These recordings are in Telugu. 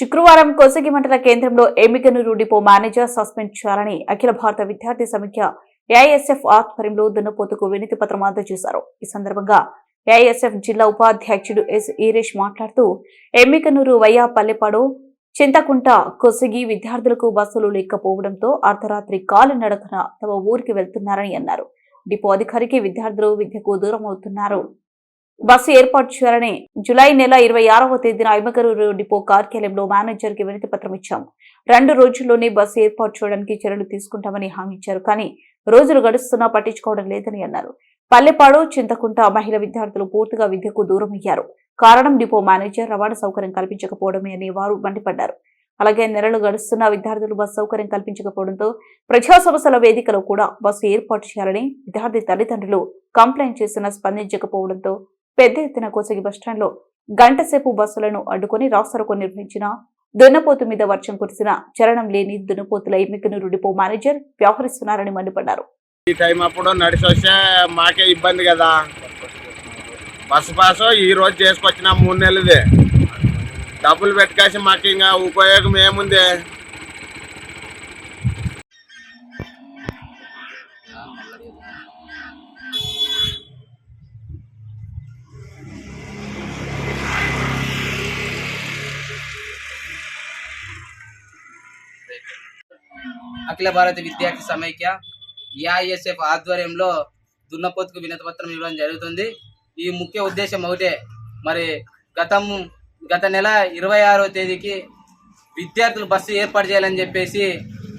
శుక్రవారం కోసగి మండల కేంద్రంలో ఎమికనూరు డిపో మేనేజర్ సస్పెండ్ చేయాలని అఖిల భారత విద్యార్థి సమిఖ్య ఏఐఎస్ఎఫ్ ఆధ్వర్యంలో దున్నపోతుకు వినతి పత్రం అందజేశారు. ఈ సందర్భంగా ఏఐఎస్ఎఫ్ జిల్లా ఉపాధ్యక్షుడు ఎస్ ఈరేష్ మాట్లాడుతూ ఎమ్మికనూరు వయ్యా పల్లెపాడు చింతకుంట కొసిగి విద్యార్థులకు బస్సులు లేకపోవడంతో అర్ధరాత్రి కాలినడకన తమ ఊరికి వెళ్తున్నారని అన్నారు. డిపో అధికారికి విద్యార్థులు విద్యకు దూరం అవుతున్నారు బస్సు ఏర్పాటు చేయాలని జులై నెల ఇరవై ఆరవ తేదీన ఐమకరూరు డిపో కార్యాలయంలో మేనేజర్కి వినతి పత్రం ఇచ్చాం. రెండు రోజుల్లోనే బస్సు ఏర్పాటు చేయడానికి చర్యలు తీసుకుంటామని హామీ ఇచ్చారు. కానీ రోజులు గడుస్తున్నా పట్టించుకోవడం లేదని అన్నారు. పల్లెపాడు చింతకుంట మహిళ విద్యార్థులు పూర్తిగా విద్యకు దూరం అయ్యారు. కారణం డిపో మేనేజర్ రవాణా సౌకర్యం కల్పించకపోవడమే అని వారు మండిపడ్డారు. అలాగే నెలలు గడుస్తున్న విద్యార్థులు బస్సు సౌకర్యం కల్పించకపోవడంతో ప్రజా సమస్యల వేదికలో కూడా బస్సు ఏర్పాటు చేయాలని విద్యార్థి తల్లిదండ్రులు కంప్లైంట్ చేసినా స్పందించకపోవడంతో పెద్ద ఎత్తున కోసగి బస్టాండ్లో గంటసేపు బస్సులను అడ్డుకొని రాస్తారోకో నిర్వహించిన దున్నపోతు మీద వర్షం కురిసిన చరణం లేని దున్నపోతుల ఎమ్మికనూరు డిపో మేనేజర్ వ్యవహరిస్తున్నారని మండిపడ్డారు. ఈ టైం అప్పుడు నడిచి వస్తే మాకే ఇబ్బంది కదా. బస్సు పాస్ ఈ రోజు చేసుకొచ్చిన మూడు నెలలది. డబ్బులు పెట్టుకేసి మాకు ఇంకా ఉపయోగం ఏముంది? అఖిల భారత విద్యార్థి సమైక్య ఏఐఎస్ఎఫ్ ఆధ్వర్యంలో దున్నపోతుకు వినతిపత్రం ఇవ్వడం జరుగుతుంది. ఈ ముఖ్య ఉద్దేశం ఒకటే. మరి గతం గత నెల ఇరవై ఆరో తేదీకి విద్యార్థులు బస్సు ఏర్పాటు చేయాలని చెప్పేసి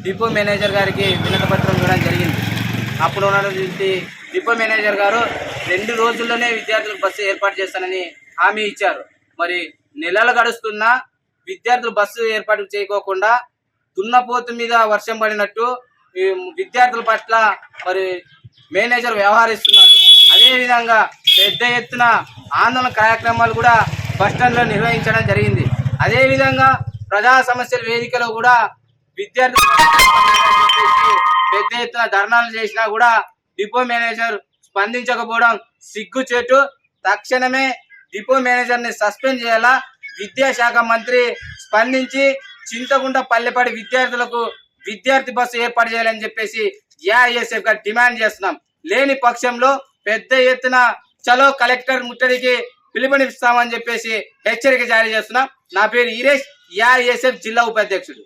డిపో మేనేజర్ గారికి వినతిపత్రం ఇవ్వడం జరిగింది. అప్పుడు ఉన్నటువంటి డిపో మేనేజర్ గారు రెండు రోజుల్లోనే విద్యార్థులకు బస్సు ఏర్పాటు చేస్తానని హామీ ఇచ్చారు. మరి నెలలు గడుస్తున్నా విద్యార్థులు బస్సు ఏర్పాటు చేయకోకుండా దున్నపోతు మీద వర్షం పడినట్టు ఈ విద్యార్థుల పట్ల మరి మేనేజర్ వ్యవహరిస్తున్నారు. అదేవిధంగా పెద్ద ఎత్తున ఆందోళన కార్యక్రమాలు కూడా బస్టాండ్లో నిర్వహించడం జరిగింది. అదేవిధంగా ప్రజా సమస్యల వేదికలో కూడా విద్యార్థులు పెద్ద ఎత్తున ధర్నాలు చేసినా కూడా డిపో మేనేజర్ స్పందించకపోవడం సిగ్గుచేటు. తక్షణమే డిపో మేనేజర్ని సస్పెండ్ చేయాలా? విద్యాశాఖ మంత్రి స్పందించి చింతగుంట పల్లెపాడి విద్యార్థులకు విద్యార్థి బస్సు ఏర్పాటు చేయాలని చెప్పేసి ఏఐఎస్ఎఫ్గా డిమాండ్ చేస్తున్నాం. లేని పక్షంలో పెద్ద ఎత్తున చలో కలెక్టర్ ముట్టడికి పిలుపునిస్తామని చెప్పేసి హెచ్చరిక జారీ చేస్తున్నాం. నా పేరు ఈరేష్ ఏఐఎస్ఎఫ్ జిల్లా ఉపాధ్యక్షుడు.